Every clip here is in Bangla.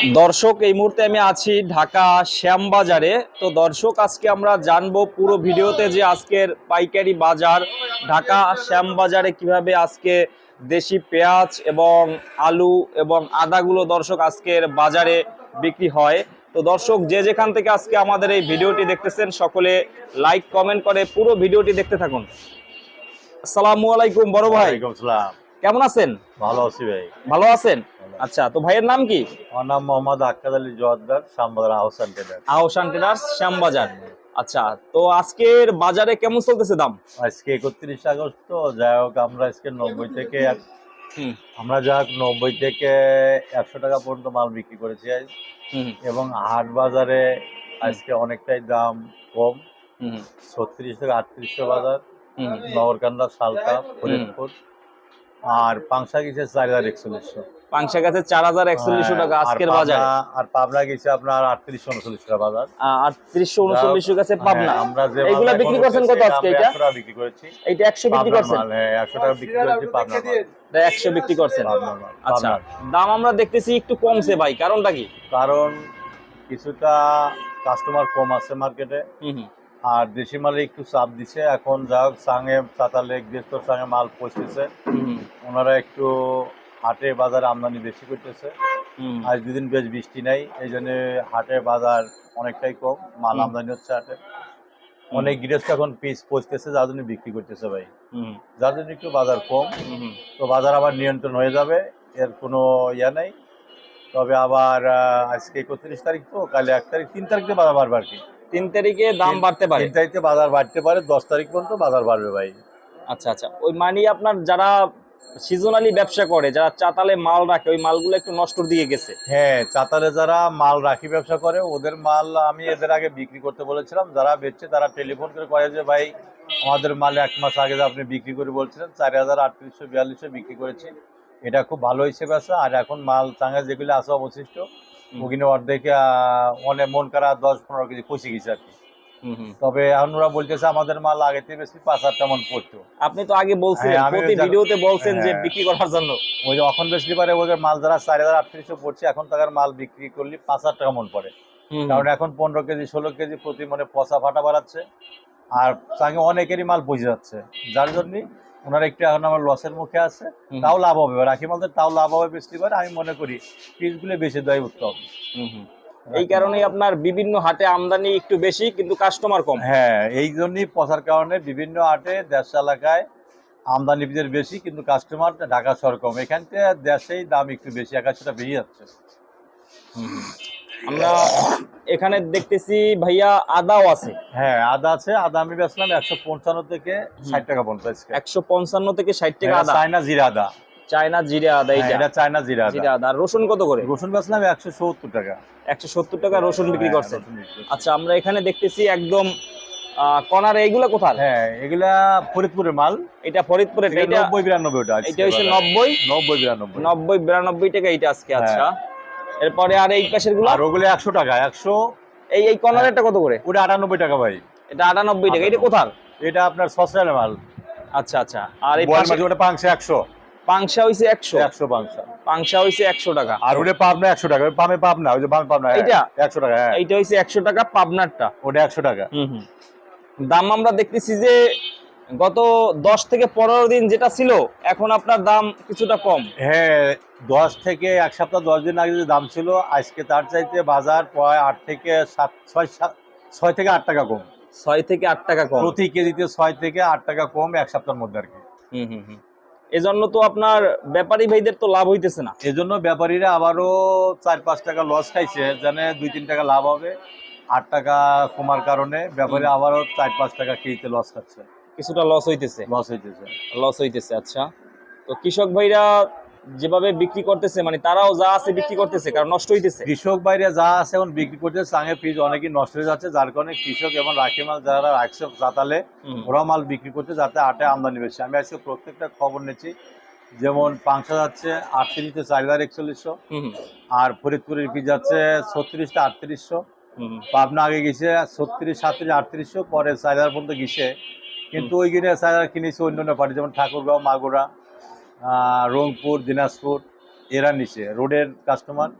দর্শক, এই মুহূর্তে আমি আছি ঢাকা শ্যামবাজারে। তো দর্শক, আজকে আমরা জানব পুরো ভিডিওতে যে আজকের পাইকারি বাজার, ঢাকা শ্যামবাজারে কীভাবে আজকে দেশি পেঁয়াজ এবং আলু এবং আদাগুলো দর্শক আজকের বাজারে বিক্রি হয়। তো দর্শক, যে যেখান থেকে আজকে আমাদের এই ভিডিওটি দেখতেছেন, সকলে লাইক, কমেন্ট করে পুরো ভিডিওটি দেখতে থাকুন। আসসালামু আলাইকুম বড় ভাই। ওয়ালাইকুম সালাম কেমন আছেন? ভালো আছি ভাই। ভালো আছেন? আচ্ছা তো ভাইয়ের নাম কি? আমার নাম মোহাম্মদ আক্কাদ আলী জোয়ারদার শ্যামবাজার আহসান টেডার আহসান ট্রেডার্স শ্যামবাজার। আচ্ছা তো আজকের বাজারে কেমন চলতেছে দাম? আজকে একত্রিশ আগস্ট তো যাই হোক আমরা আজকে নব্বই থেকে আমরা যাই হোক নব্বই থেকে একশো টাকা পর্যন্ত মাল বিক্রি করেছি আজ। এবং হাট বাজারে আজকে অনেকটাই দাম কম। ছত্রিশ থেকে আটত্রিশশো বাজার। নগরকান্দা শালকা ফরিদপুর। আর পাংশা গেছে চার হাজার একচল্লিশশো। পাংশা গাছে চার হাজার একচল্লিশশো টাকা হ্যাঁ, আজকের বাজার। আর পাবনা গেছে আপনার আটত্রিশশো উনচল্লিশ টাকা বাজার। আটত্রিশশো উনচল্লিশশো গাছে পাবনা। হ্যাঁ, আমরা যে মালটা বিক্রি করছেন কত আজকে এটা? বিক্রি করেছি। এইটা একশো বিক্রি করছেন? হ্যাঁ, 100 টাকা বিক্রি করেছি। এটা একশো বিক্রি করছেন? আচ্ছা দাম আমরা দেখতেছি একটু কমছে ভাই কারণটা কি? কারণ কিছুটা কাস্টমার কম আছে মার্কেটে হুম হুম। আর দেশি মালে একটু চাপ দিছে। এখন যা হোক সাঙে চাতালে গৃহস্থর সঙ্গে মাল হুম, ওনারা একটু হাটে বাজার আমদানি বেশি করতেছে। আজ দুদিন বেশ বৃষ্টি নাই এই জন্য হাটে বাজার অনেকটাই কম মাল আমদানি হচ্ছে হাটে। অনেক গৃহস্থ এখন পিস পৌঁছতেছে যার জন্য বিক্রি করতেছে ভাই। যার জন্য একটু বাজার কম। তো বাজার আবার নিয়ন্ত্রণ হয়ে যাবে এর কোনো ইয়ে নেই। তবে আবার আজকে একত্রিশ তারিখ তো কালে এক তারিখ তিন তারিখে বাজার বাড়বে আর কি। তিন তারিখে দাম বাড়তে পারে? তিন তারিখে বাজার বাড়তে পারে দশ তারিখ পর্যন্ত বাজার বাড়বে ভাই। আচ্ছা আচ্ছা। ওই মানে আপনার যারা সিজনালি ব্যবসা করে যারা চাতালে মাল রাখে ওই মালগুলো একটু নষ্টর দিকে গেছে? হ্যাঁ চাতালে যারা মাল রাখি ব্যবসা করে ওদের মাল আমি এদের আগে বিক্রি করতে বলেছিলাম। যারা বেচছে তারা টেলিফোন করে কয়ে যে ভাই আমাদের মাল এক মাস আগে যে আপনি বিক্রি করে বলছিলেন চার হাজার আটত্রিশশো বিয়াল্লিশশো বিক্রি করেছি। এটা খুব ভালো হিসেবে আছে আর এখন মাল চাঙা যেগুলো আছে অবশিষ্ট। ওখানে অর্ধেকে অনেক মন করা দশ পনেরো কেজি পচে গেছে আর কি। তবে এখন ওরা বলতেছে আমাদের মাল বেশি পাঁচ হাজার তেমন পড়তো। আপনি তো আগে বলছিলেন হ্যাঁ, প্রতি ভিডিওতে বলছেন যে হ্যাঁ। বিক্রি করার জন্য। ওই যে এখন বেশি পারে ওদের মাল যারা চার হাজার আটত্রিশশো পড়ছে এখন তাদের মাল বিক্রি করলে পাঁচ হাজার টাকা মন পড়ে। কারণ এখন পনেরো কেজি ষোলো কেজি প্রতি মানে পচা ফাটা বাড়াচ্ছে আর সঙ্গে অনেকেরই মাল বুঝে যাচ্ছে। যার জন্য ওনারা একটু এখন আমার লসের মুখে আছে। তাও লাভ হবে। রাখি মালদের তাও লাভ হবে বেশি পারে আমি মনে করি পিসগুলো বেশি দেয় উত্তম। এই কারণেই আপনার বিভিন্ন হাটে আমদানি একটু বেশি কিন্তু কাস্টমার কম। হ্যাঁ এই জন্যই পচার কারণে বিভিন্ন হাটে দেশ এলাকায় আমদানি বীজের বেশি কিন্তু কাস্টমার ঢাকা শহর কম। এখান থেকে দেশেই দাম একটু বেশি একাশোটা বেরিয়ে যাচ্ছে। আমরা এখানে দেখতেছি ভাইয়া আদাও আছে। হ্যাঁ আদা আছে আদা আমি বেচলাম একশো পঞ্চান্ন থেকে ষাট টাকা পর্যন্ত একশো পঞ্চান্ন থেকে ষাট টাকা আদা। চায়না জিরা আদা। চায়না জিরে আদা হ্যাঁ, এটা চায়না জিরা আদা। আদা। রসুন কত করে? রসুন বেচলাম একশো সত্তর টাকা। একশো সত্তর টাকা রসুন বিক্রি হ্যাঁ, করছি। আচ্ছা আমরা এখানে দেখতেছি একদম কনার এইগুলা কোথায়? হ্যাঁ এগুলা ফরিদপুরের মাল। এটা ফরিদপুরের এটা নব্বই বিরানব্বই এটা হচ্ছে নব্বই? নব্বই বিরানব্বই। নব্বই বিরানব্বই টাকা এটা আজকে আচ্ছা। এরপরে আর এই পাশেরগুলো? আর ওগুলো একশো টাকা একশো। এই এই কর্নারেরটা কত করে? ওটা আটানব্বই টাকা ভাই। এটা আটানব্বই টাকা এটা কোথার? এটা আপনার সস্তায় মাল। আচ্ছা আচ্ছা। আর এই পাশে ওটা পাংশে একশো। পাংশা হইছে একশো। একশো পাংশা। পাংশা হইছে একশো টাকা। আর ওটা পাবনা একশো টাকা ওই পামে পাবনা ওই যে বামে পাবনা হ্যাঁ, এইটা? একশো টাকা হ্যাঁ। এইটা হইছে একশো টাকা পাবনারটা। ওটা একশো টাকা। হুম হুম। দাম আমরা দেখতেছি যে গত দশ থেকে পনেরো দিন যেটা ছিল এখন আপনার দাম কিছুটা কম। হ্যাঁ দশ থেকে এক সপ্তাহ দশ দিন আগে যে দাম ছিল আজকে তার চাইতে বাজার প্রায় আট থেকে সাত ছয় সাত ছয় থেকে আট টাকা কম। ছয় থেকে আট টাকা কম। প্রতি কেজিতে ছয় থেকে আট টাকা কম এক সপ্তাহের মধ্যে আর কি। হুম হুম হুম। এজন্য তো আপনার ব্যাপারী ভাইদের তো লাভ হইতেছে না। এজন্য ব্যাপারীরা আবারও চার পাঁচ টাকা লস খাইছে জানে দুই তিন টাকা লাভ হবে আট টাকা কমার কারণে ব্যাপারী আবারও চার পাঁচ টাকা কেজিতে লস খাচ্ছে। কিছুটা লস হইতেছে। লস হইতেছে। লস হইতেছে আচ্ছা। তো কৃষক ভাইরা যেভাবে বিক্রি করতেছে মানে তারাও যা আছে বিক্রি করতেছে কারণ নষ্ট হইতেছে। কৃষক বাইরে যা আছে এখন বিক্রি করতে চাঙে পিস অনেকই নষ্ট হয়ে যাচ্ছে যার কারণে কৃষক এবং রাখি মাল যারা রাখছে জাতালে ওরা মাল বিক্রি করতে যাতে আটে আমদানি বেশি। আমি আজকে প্রত্যেকটা খবর নিচ্ছি। যেমন পাংশা যাচ্ছে আটত্রিশতে চার হাজার একচল্লিশশো আর ফরিদপুরের পিস যাচ্ছে ছত্রিশটা আটত্রিশশো। পাবনা আগে গেছে ছত্রিশ সাতত্রিশ আটত্রিশশো পরে চার হাজার পর্যন্ত গেছে। কিন্তু ওই কিনে হাজার কিনেছে অন্য অন্য পার্টি যেমন ঠাকুরগাঁও মাগুরা রংপুর দিনাজপুর এরা নিছে। রোডের কাস্টমার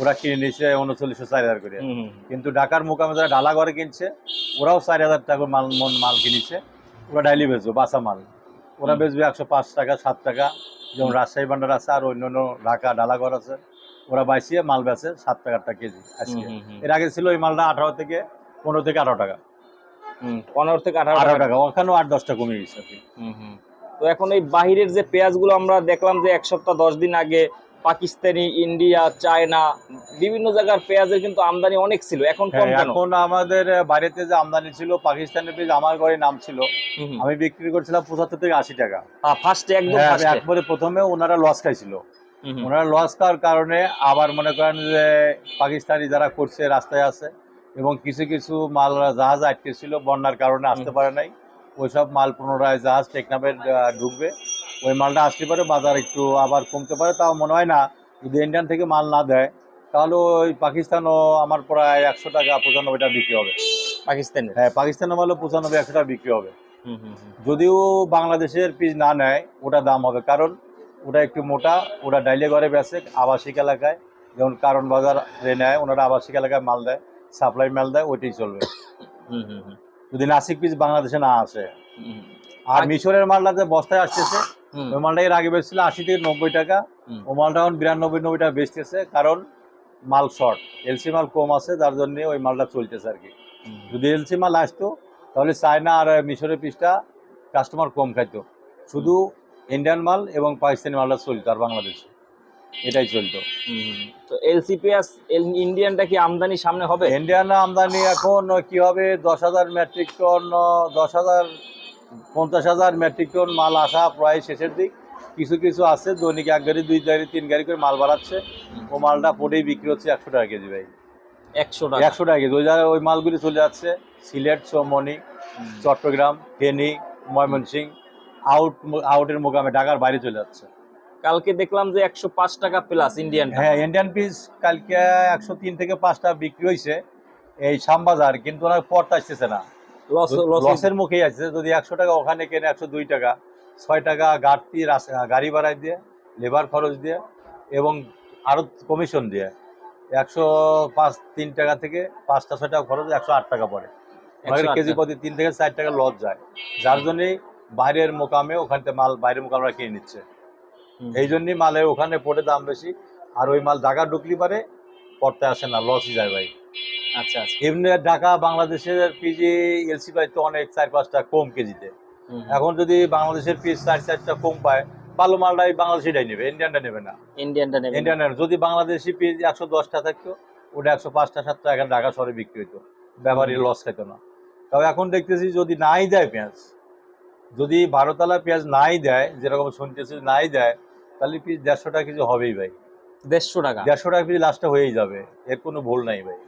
ওরা কিনে নিছে উনচল্লিশশো চার হাজার করে। কিন্তু ঢাকার মোকামে যারা ডালা ঘরে কিনছে ওরাও চার হাজার টাকা মাল মন মাল কিনেছে। ওরা ডাইলি বেচবে বাসা মাল। ওরা। বেচবে একশো পাঁচ টাকা সাত টাকা। যেমন রাজশাহী ভান্ডার আছে আর অন্য অন্য ঢাকা ডালাঘর আছে। ওরা বাইসিয়ে মাল বেচে সাত টাকাটা কেজি আজকে। এর আগে ছিল ওই মালটা আঠারো থেকে পনেরো থেকে আঠারো টাকা। পনেরো থেকে আঠারো টাকা। ওখানেও আট দশটা কমে গেছে। তো এখন এই বাহিরের যে পেঁয়াজগুলো আমরা দেখলাম যে এক সপ্তাহ দশ দিন আগে পাকিস্তানি ইন্ডিয়া চায়না বিভিন্ন জায়গার পেঁয়াজের কিন্তু আমদানি অনেক ছিল। এখন হ্যাঁ, এখন আমাদের বাড়িতে যে আমদানি ছিল পাকিস্তানের বীজ আমার ঘরে নাম ছিল। আমি বিক্রি করছিলাম পঁচাত্তর থেকে আশি টাকা। হ্যাঁ, ফার্স্টে একদম হ্যাঁ, একবারে প্রথমে ওনারা লস খাইছিল। ওনারা লস খাওয়ার কারণে আবার মনে করেন যে পাকিস্তানি যারা করছে রাস্তায় আছে এবং কিছু কিছু মাল জাহাজ আটকে ছিল বন্যার কারণে আসতে পারে নাই। ওইসব মাল পুনরায় জাহাজ টেকনাফের ঢুকবে। ওই মালটা আসতে পারে বাজার একটু আবার কমতে পারে। তাও মনে হয় না যদি ইন্ডিয়ান থেকে মাল না দেয় তাহলে ওই পাকিস্তানও আমার প্রায় একশো টাকা পঁচানব্বই টাকা বিক্রি হবে। পাকিস্তানের? হ্যাঁ পাকিস্তানের মালও পঁচানব্বই একশো টাকা বিক্রি হবে। হুম, হুম, হুম। যদিও বাংলাদেশের পিস না নেয় ওটা দাম হবে। কারণ ওটা একটু মোটা ওটা ডাইলে ঘরে বেচে আবাসিক এলাকায় যেমন কারণ বাজার নেয় ওনারা আবাসিক এলাকায় মাল দেয়। সাপ্লাই মাল দেয় ওইটাই চলবে। যদি নাসিক পিস বাংলাদেশে না আসে। আর মিশরের মালটা যে বস্তায় আসতেছে ওই মালটা এর আগে বেচছিল আশি থেকে নব্বই টাকা। ও মালটা এখন বিরানব্বই নব্বই টাকা বেচতেছে কারণ মাল শর্ট। এলসি মাল কম আছে যার জন্য ওই মালটা চলতেছে আর কি। যদি এলসি মাল আসতো তাহলে চায়না আর মিশরের পিসটা কাস্টমার কম খাইতো। শুধু ইন্ডিয়ান মাল এবং পাকিস্তানি মালটা চলতো আর বাংলাদেশে। এটাই চলতো। তো এলসি পেঁয়াজ এল- ইন্ডিয়ানটা কি আমদানি সামনে হবে? ইন্ডিয়ান আমদানি এখন কি হবে? দশ হাজার মেট্রিক টন দশ হাজার পঞ্চাশ হাজার মেট্রিক টন মাল আসা প্রায় শেষের দিক। কিছু কিছু আছে দৈনিক এক গাড়ি দুই গাড়ি তিন গাড়ি করে মাল বাড়াচ্ছে। ও মালটা পড়েই বিক্রি হচ্ছে একশো টাকা কেজি ভাই। একশো টাকা। একশো টাকা কেজি। ওই জায়গায় ওই মালগুলি চলে যাচ্ছে। সিলেট সোমনি চট্টগ্রাম ফেনী ময়মনসিং আউট আউটের মোকামে ঢাকার বাইরে চলে যাচ্ছে। কালকে দেখলাম যে একশো পাঁচ টাকা প্লাস ইন্ডিয়ান হ্যাঁ ইন্ডিয়ান পিস কালকে একশো তিন থেকে পাঁচটা বিক্রি হয়েছে এই শ্যামবাজার কিন্তু ওনার পরটা আসতেছে না। লস লস লসের মুখেই আছে যদি একশো টাকা ওখানে কেনে একশো দুই টাকা ছয় টাকা গাড়তি গাড়ি ভাড়ায় দিয়ে লেবার খরচ দিয়ে এবং আরও কমিশন দিয়ে একশো পাঁচ তিন টাকা থেকে পাঁচটা ছয় টাকা খরচ একশো আট টাকা পড়ে। আমাদের কেজি প্রতি তিন থেকে চার টাকা লস যায়। যার জন্যই বাইরের মোকামে ওখান থেকে মাল বাইরের মোকামরা কিনে নিচ্ছে। এই জন্যই মালের ওখানে পড়ে দাম বেশি। আর ওই মাল ঢাকা ঢুকলি পারে পড়তে আসে না লসই যায় ভাই। আচ্ছা আচ্ছা। এমনি ঢাকা বাংলাদেশের পিজি এলসি পাই তো অনেক চার পাঁচটা কম কেজিতে। এখন যদি বাংলাদেশের পিস চার চারটা কম পায় ভালো মালটাই বাংলাদেশিটাই নেবে ইন্ডিয়ানটা নেবে না। ইন্ডিয়ানটা নেবে ইন্ডিয়ান যদি বাংলাদেশি পিস একশো দশটা থাকতো ওটা একশো পাঁচটা সাতটা এখানে ঢাকা শহরে বিক্রি হইতো। ব্যাপারী লস খেত না। তবে এখন দেখতেছি যদি নাই দেয় পেঁয়াজ যদি বারোতলা পেঁয়াজ নাই দেয় যেরকম শুনতেছি নাই দেয় তাহলে পিস দেড়শো টাকা কিছু হবেই ভাই? দেড়শো টাকা। দেড়শো টাকা পিস লাস্টটা হয়েই যাবে। এর কোনো ভুল নাই ভাই।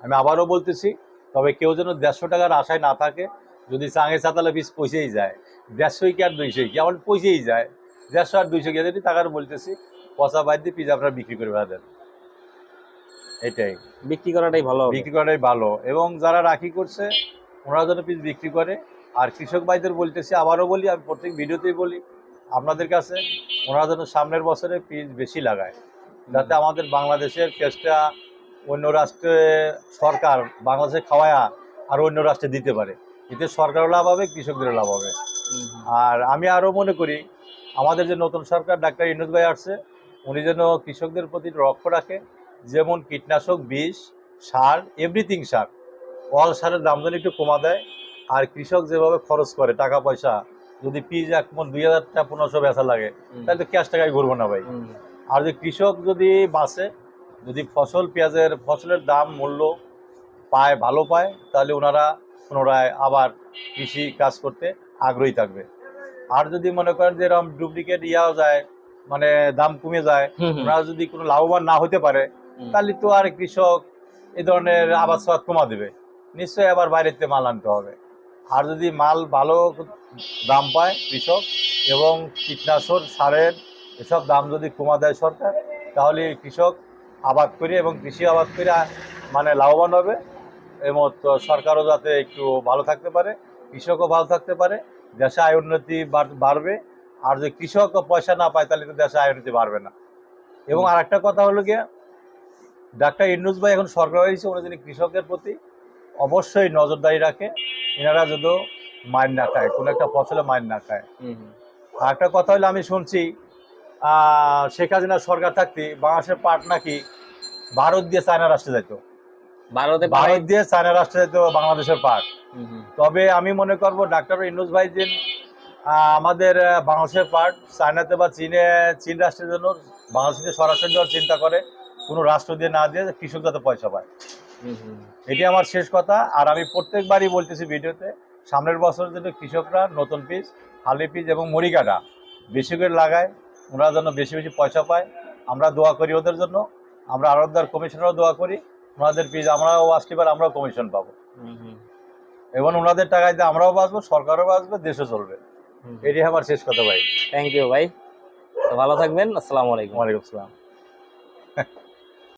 আমি আবারও বলতেছি তবে কেউ যেন দেড়শো টাকার আশায় না থাকে যদি চাঙে চাতালে পিস পয়সেই যায়। দেড়শোই কি আর দুইশোই কি? আমার পয়সেই যায়। দেড়শো আর দুইশো কি? যদি টাকার বলতেছি পচা বাদ দিয়ে পিস আপনারা বিক্রি করে দেন এটাই। বিক্রি করাটাই ভালো বিক্রি করাটাই ভালো। এবং যারা রাখি করছে ওনারা যেন পিস বিক্রি করে। আর কৃষক ভাইদের বলতেছি আবারও বলি আমি প্রত্যেক ভিডিওতেই বলি আপনাদের কাছে ওনারা যেন সামনের বছরে পিস বেশি লাগায়, যাতে আমাদের বাংলাদেশের পেঁয়াজটা অন্য রাষ্ট্রে সরকার বাংলাদেশে খাওয়ায়া আর অন্য রাষ্ট্রে দিতে পারে এতে সরকারও লাভ হবে, কৃষকদেরও লাভ হবে। আর আমি আরও মনে করি, আমাদের যে নতুন সরকার ডাক্তার ইনুজ ভাই আসছে, উনি যেন কৃষকদের প্রতি লক্ষ্য রাখে, যেমন কীটনাশক, বিষ, সার এভরিথিং সার অল সারের দাম যেন একটু কমা দেয়, আর কৃষক যেভাবে খরচ করে টাকা পয়সা যদি পিস এক মন দুই হাজার টাকা পনেরোশো বেচা লাগে তাহলে তো ক্যাশ টাকায় ঘুরবো না ভাই। আর যদি কৃষক যদি বাঁচে যদি ফসল পেঁয়াজের ফসলের দাম মূল্য পায় ভালো পায় তাহলে ওনারা পুনরায় আবার কৃষি কাজ করতে আগ্রহী থাকবে। আর যদি মনে করেন যে এরকম ডুপ্লিকেট ইয়াও যায় মানে দাম কমে যায়। ওনারা যদি কোনো লাভবান না হতে পারে তাহলে তো আর কৃষক এই ধরনের আবাদ সাবাদ কমা দেবে। নিশ্চয়ই আবার বাইরের থেকে মাল আনতে হবে। আর যদি মাল ভালো দাম পায় কৃষক এবং কীটনাশক, সারের এসব দাম যদি কমা দেয় সরকার, তাহলে কৃষক আবাদ করে এবং কৃষি আবাদ করে মানে লাভবান হবে। এবং সরকারও যাতে একটু ভালো থাকতে পারে, কৃষকও ভালো থাকতে পারে, দেশে আয় উন্নতি বাড়- বাড়বে। আর যদি কৃষক পয়সা না পায়, তাহলে তো দেশে আয় উন্নতি বাড়বে না। এবং আর একটা কথা হলো গিয়ে, ডাক্তার ইন্নুস ভাই এখন সরকার হয়েছে, উনি যিনি কৃষকের প্রতি অবশ্যই নজরদারি রাখে এনারা যদি মাইন না খায় কোনো একটা ফসলে মাইন না খায়। আর একটা কথা হলো আমি শুনছি আহ, শেখ হাসিনা সরকার থাকতে বাংলাদেশের পাট নাকি ভারত দিয়ে চায়না রাষ্ট্রে যেত ভারতে ভারত দিয়ে চায়না রাষ্ট্রে যেত বাংলাদেশের পাট। তবে আমি মনে করব ডাক্তার ইনুস ভাই যে আমাদের বাংলাদেশের পার্ট চায়নাতে বা চীনে চীন রাষ্ট্রের জন্য বাংলাদেশকে সরাসরি চিন্তা করে কোনো রাষ্ট্র দিয়ে না দিয়ে কৃষক যাতে পয়সা পায়। এটি আমার শেষ কথা। আর আমি প্রত্যেকবারই বলতেছি ভিডিওতে সামনের বছর জন্য কৃষকরা নতুন পিস হালি পিস এবং মরিকাটা বেশি করে লাগায় ওরা যেন বেশি বেশি পয়সা পায়। আমরা দোয়া করি ওদের জন্য। আমরা আরবদার কমিশনারও দোয়া করি। ওনাদের পিস আমরাও আসলে আমরাও কমিশন পাবো। এবং ওনাদের টাকায় দিয়ে আমরাও বাঁচবো সরকারও বাঁচবে দেশও চলবে। হুম। এটি আমার শেষ কথা ভাই। থ্যাংক ইউ ভাই। তো ভালো থাকবেন। আসসালামু আলাইকুম। ওয়ালাইকুম আসসালাম।